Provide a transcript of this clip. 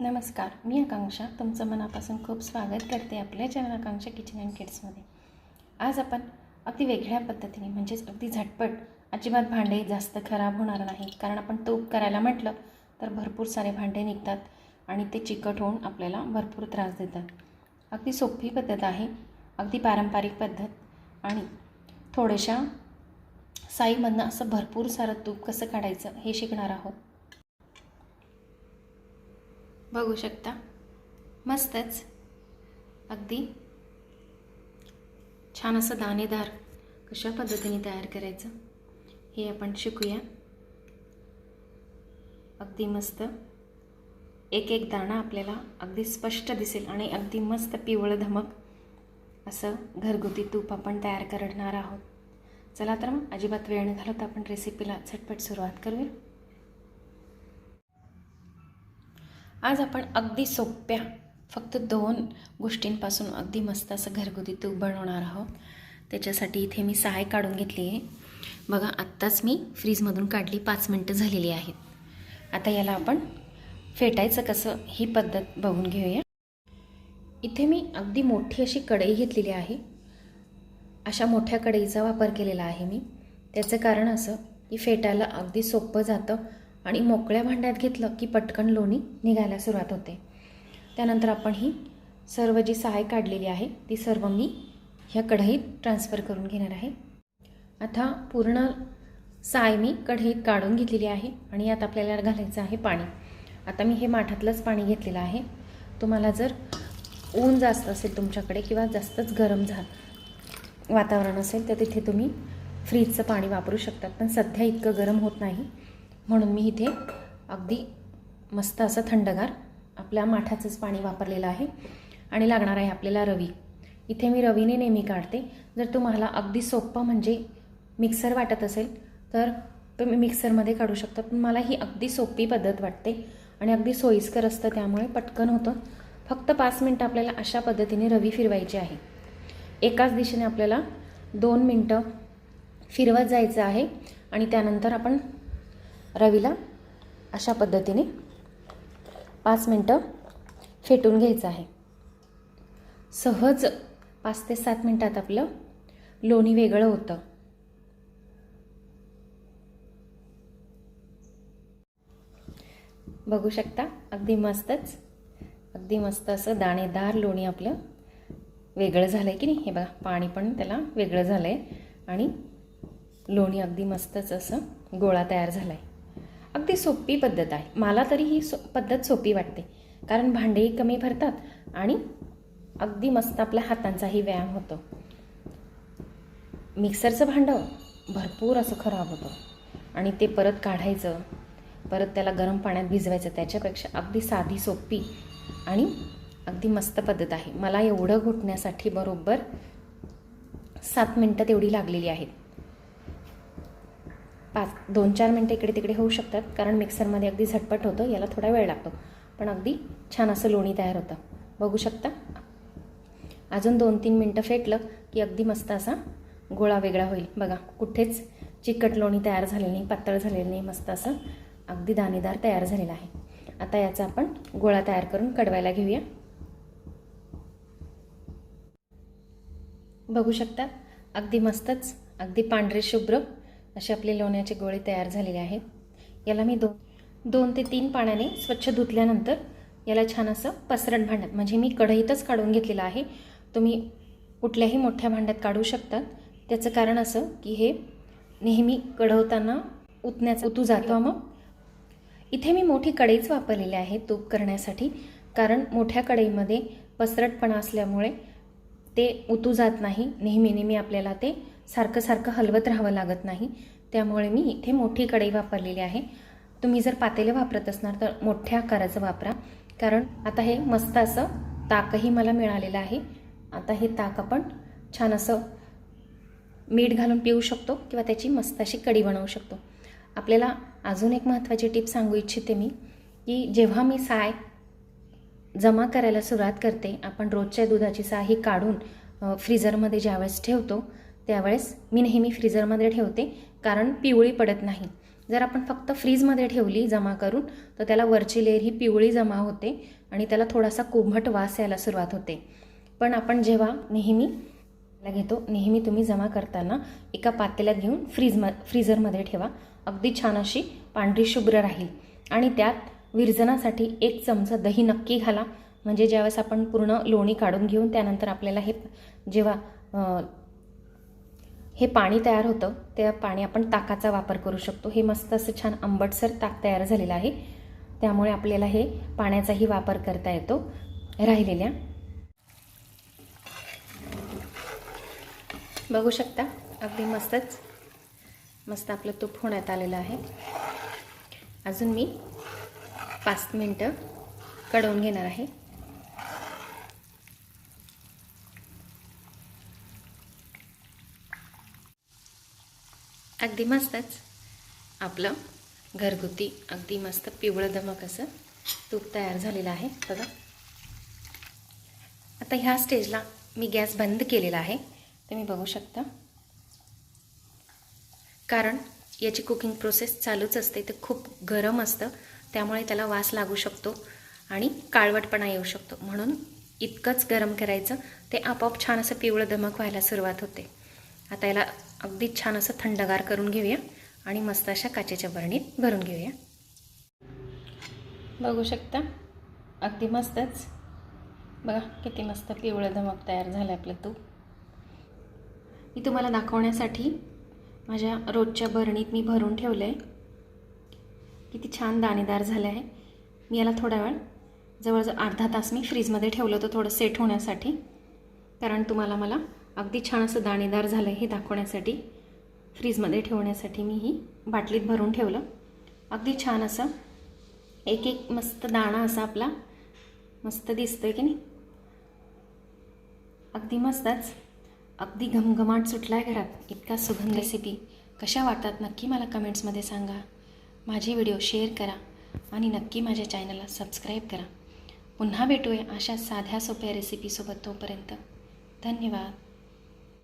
नमस्कार मी आकांक्षा. तुमचं मनापासून खूप स्वागत करते आपल्या चॅनल आकांक्षा किचन अँड किड्समध्ये आज आपण अगदी वेगळ्या पद्धतीने म्हणजेच अगदी झटपट अजिबात भांडे जास्त खराब होणार नाही कारण आपण तूप करायला म्हटलं तर भरपूर सारे भांडे निघतात आणि ते चिकट होऊन आपल्याला भरपूर त्रास देतात. अगदी सोपी पद्धत आहे अगदी पारंपरिक पद्धत आणि थोड्याशा साईमधनं असं भरपूर सारं तूप कसं काढायचं हे शिकणार आहोत. बघू शकता. मस्तच. अगदी. छान असं दाणेदार कशा पद्धतीने तयार करायचं हे आपण शिकूया. अगदी मस्त. एक एक दाणा आपल्याला अगदी स्पष्ट दिसेल आणि अगदी मस्त पिवळं धमक असं घरगुती तूप आपण तयार करणार आहोत. चला तर मग अजिबात वेळ न घालवता आपण रेसिपीला झटपट सुरुवात करूया. आज आपण अगदी सोप्या फक्त दोन गोष्टींपासून अगदी मस्त असं घरगुती तूप बनवणार आहोत. त्याच्यासाठी इथे मी सहाय काढून घेतली आहे. बघा आत्ताच मी फ्रीजमधून काढली पाच मिनटं झालेली आहेत. आता याला आपण फेटायचं कसं ही पद्धत बघून घेऊया. इथे मी अगदी मोठी अशी कढई घेतलेली आहे. अशा मोठ्या कढईचा वापर केलेला आहे मी. त्याचं कारण असं की फेटायला अगदी सोपं जातं. आणि मोकळ्या भांड्यात घेतलं की पटकन लोणी निघायला सुरुवात होते. त्यानंतर आपण ही सर्व जी सहाय काढलेली आहे ती सर्व मी ह्या कढईत ट्रान्सफर करून घेणार आहे. आता पूर्ण साय मी कढईत काढून घेतलेली आहे आणि यात आपल्याला घालायचं आहे पाणी. आता मी हे माठातलंच पाणी घेतलेलं आहे. तुम्हाला जर ऊन जास्त असेल तुमच्याकडे किंवा जास्तच गरम झा वातावरण असेल तर तिथे तुम्ही फ्रीजचं पाणी वापरू शकतात. पण सध्या इतकं गरम होत नाही. म्हणून मी इथे अगदी मस्त असं थंडगार आपल्या माठाचंच पाणी वापरलेलं आहे. आणि लागणार आहे आपल्याला रवी. इथे मी रवीने नेहमी काढते. जर तुम्हाला अगदी सोपं म्हणजे मिक्सर वाटत असेल तर तुम्ही मिक्सरमध्ये काढू शकता. पण मला ही अगदी सोपी पद्धत वाटते आणि अगदी सोयीस्कर असतं त्यामुळे पटकन होतं. फक्त पाच मिनटं आपल्याला अशा पद्धतीने रवी फिरवायची आहे. एकाच दिशेने आपल्याला दोन मिनटं फिरवत जायचं आहे आणि त्यानंतर आपण रवीला अशा पद्धतीने पाच मिनटं फेटून घ्यायचं आहे. सहज पाच ते सात मिनटात आपलं लोणी वेगळं होतं. बघू शकता अगदी मस्तच अगदी मस्त असं दाणेदार लोणी आपलं वेगळं झालं आहे की नाही? हे बघा पाणी पण त्याला वेगळं झालं आहे आणि लोणी अगदी मस्तच असं गोळा तयार झाला आहे अगदी सोपी पद्धत आहे. मला तरी ही सो पद्धत सोपी वाटते. कारण भांडेही कमी भरतात आणि अगदी मस्त आपल्या हातांचाही व्यायाम होतो. मिक्सरचं भांडं भरपूर असं खराब होतं. आणि ते परत काढायचं परत त्याला गरम पाण्यात भिजवायचं त्याच्यापेक्षा अगदी साधी सोपी आणि अगदी मस्त पद्धत आहे. मला एवढं घुटण्यासाठी बरोबर सात मिनटं तेवढी लागलेली आहेत. दोन चार मिनटं इकडे तिकडे होऊ शकतात कारण मिक्सरमध्ये अगदी झटपट होतं याला थोडा वेळ लागतो. पण अगदी छान असं लोणी तयार होतं. बघू शकता? अजून दोन तीन मिनटं फेटलं की अगदी मस्त असा गोळा वेगळा होईल. बघा कुठेच चिकट लोणी तयार झालेली नाही पातळ झालेली नाही मस्त असं अगदी दाणेदार तयार झालेला आहे. आता याचा आपण गोळा तयार करून कडवायला घेऊया. बघू शकता? अगदी मस्तच अगदी पांढरे शुभ्र असे आपले लोण्याचे गोळे तयार झालेले आहेत. याला मी दोन दोन ते तीन पाण्याने स्वच्छ धुतल्यानंतर याला छान असं पसरट भांड्यात म्हणजे मी कढईतच काढून घेतलेलं आहे. तुम्ही कुठल्याही मोठ्या भांड्यात काढू शकतात त्याचं कारण असं की हे नेहमी कढवताना उतण्याचा उतू जातो. मग इथे मी मोठी कढईच वापरलेली आहे तूप करण्यासाठी कारण मोठ्या कढईमध्ये पसरटपणा असल्यामुळे ते उतू जात नाही. नेहमी नेहमी आपल्याला ते सारखं सारखं हलवत राहावं लागत नाही. त्यामुळे मी इथे मोठी कढई वापरलेली आहे. तुम्ही जर पातेलं वापरत असणार तर मोठ्या आकाराचं वापरा. कारण आता हे मस्त असं ताकही मला मिळालेलं आहे. आता हे ताक आपण छान असं मीठ घालून पिऊ शकतो किंवा त्याची मस्त अशी कढी बनवू शकतो. आपल्याला अजून एक महत्त्वाची टिप सांगू इच्छिते मी की जेव्हा मी साय जमा करायला सुरुवात करते आपण रोजच्या दुधाची साय ही काढून फ्रीजरमध्ये ज्यावेळेस ठेवतो त्यावेळेस मी नेहमी फ्रीजरमध्ये ठेवते कारण पिवळी पडत नाही. जर आपण फक्त फ्रीजमध्ये ठेवली जमा करून तर त्याला वरची लेअर ही पिवळी जमा होते आणि त्याला थोडासा कोंभट वास यायला सुरुवात होते. पण आपण जेव्हा नेहमी घेतो नेहमी तुम्ही जमा करताना एका पातेल्यात घेऊन फ्रीज म फ्रीझरमध्ये ठेवा. अगदी छान अशी पांढरी शुभ्र राहील. आणि त्यात विरजनासाठी एक चमचा दही नक्की घाला. म्हणजे ज्यावेळेस आपण पूर्ण लोणी काढून घेऊन त्यानंतर आपल्याला हे जेव्हा हे पाणी तयार होतं त्या पाणी आपण ताकाचा वापर करू शकतो. हे मस्त असं छान आंबटसर ताक तयार झालेलं आहे. त्यामुळे आपल्याला हे पाण्याचाही वापर करता येतो. राहिलेल्या. बघू शकता अगदी मस्तच. मस्त आपलं तूप होण्यात आलेलं आहे. अजून मी पाच मिनटं कडवून घेणार आहे. अगदी मस्तच. आपलं घरगुती अगदी मस्त पिवळं दमक असं तूप तयार झालेलं आहे. बघा. आता ह्या स्टेजला मी गॅस बंद केलेला आहे. तुम्ही बघू शकता. कारण याची कुकिंग प्रोसेस चालूच असते. ते खूप गरम असतं. त्यामुळे त्याला वास लागू शकतो आणि काळवटपणा येऊ शकतो. म्हणून इतकंच गरम करायचं. ते आपोआप छान असं पिवळं दमक व्हायला सुरुवात होते. आता याला अगदी छान असं थंडगार करून घेऊया आणि मस्त अशा काचेच्या बरणीत भरून घेऊया. बघू शकता? अगदी मस्तच. बघा किती मस्त पिवळं धमक तयार झालं आपलं तूप मी तुम्हाला दाखवण्यासाठी माझ्या रोजच्या बरणीत मी भरून ठेवलं आहे किती छान दाणेदार झालं आहे. मी याला थोडा वेळ जवळजवळ अर्धा तास मी फ्रीजमध्ये ठेवलं होतं थोडं सेट होण्यासाठी. कारण तुम्हाला मला अगदी छान असं दाणेदार झालं हे दाखवण्यासाठी. फ्रीजमध्ये ठेवण्यासाठी मी ही बाटलीत भरून ठेवलं. अगदी छान असं एक एक मस्त दाणा असा आपला मस्त दिसतोय की नाही? अगदी मस्तच. अगदी घमघमाट सुटला आहे घरात. इतका सुगंध रेसिपी. कशा वाटतात नक्की मला कमेंट्समध्ये सांगा. माझे व्हिडिओ शेअर करा आणि नक्की माझ्या चॅनलला सबस्क्राईब करा. पुन्हा भेटूया अशा साध्या सोप्या रेसिपीसोबत तोपर्यंत. धन्यवाद.